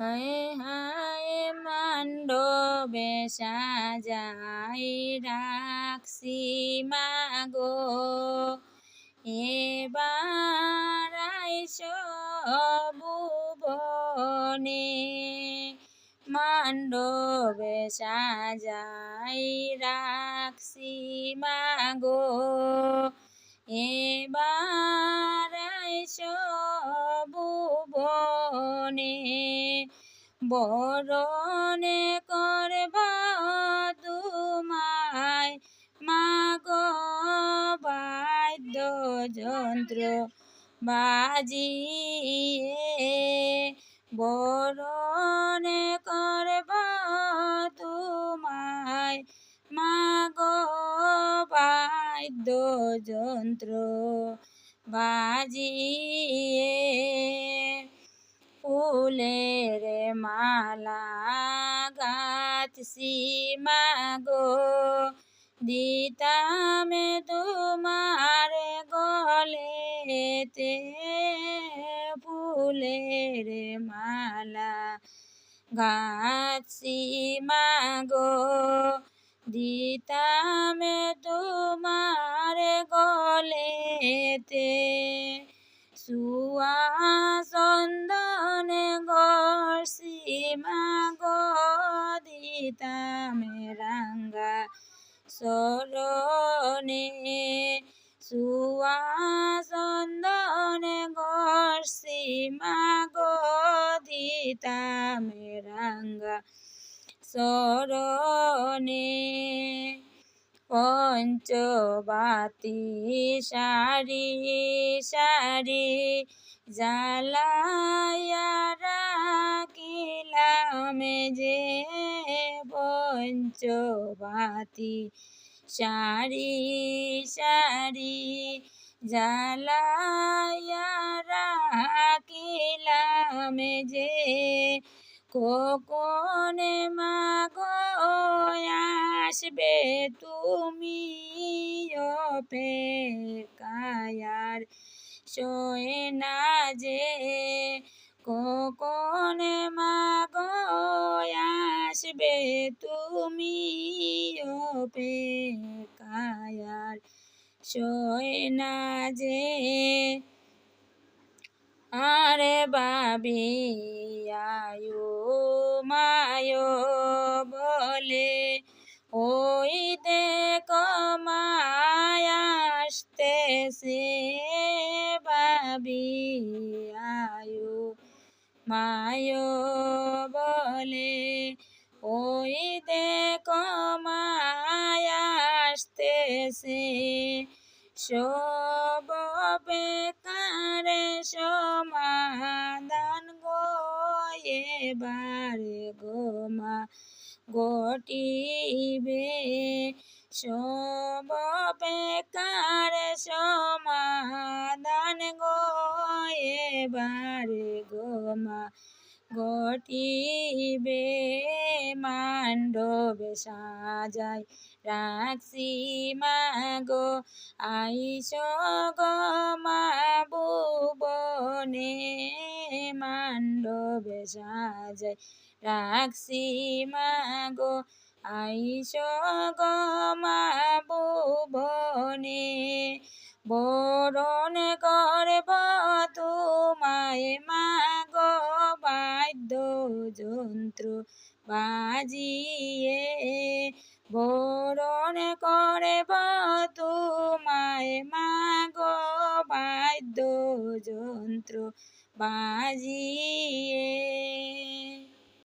হায় হায় মান্ডবে সাজাই রাখছি মাগো। এবার আইস ভুবনে মান্ডবে সাজাই রাখছি মাগো। বরণে করবা তোমায় মাগো বাদ্য যন্ত্র বাজিয়ে। বরণে করবা তোমায় মাগো বাদ্য যন্ত্র বাজিয়ে। ফুলের মালা গাঁথছি মাগো দিতাম তোমার গলেতে ফুলের মালা গাঁথছি মাগো দিতাম তোমার গলেতে সুয়া মাগো দিতাম রাঙ্গা সরণে সুয়া চন্দন গড়ছি মাগো দিতাম রাঙ্গা সরণে পঞ্চবাতি সারি সারি জ্বালায়া রাখিলাম যে পঞ্চবাতি সারি সারি জ্বালায়া রাখিলাম যে কখনে মাগো আসবে তুমি অপেক্ষায়ার শোয়ে না আসবে তুমি অপেক্ষায়ার। শোয়ে না যে আরে বাবি আয়ো মায়ো বলে, ওই দেখো মায়াসতেছে বাবি আয়ো মায়ো মায়াসতেছে সব বেকারে সমাধান গো এবারে গোমা ঘটিবে। সব বেকার সমাধান গো এবারে গোমা ঘটিবে মান্ডবে সাজাই রাখছি মাগো আইস গো মা ভুবনে মান্ডবে সাজাই রাখছি মাগো আইস গো মা ভুবনে বরণ করব তোমায় বাদ্য যন্ত্র বাজিয়ে বরণ করব তোমায় মাগ বাদ্য যন্ত্র বাজিয়ে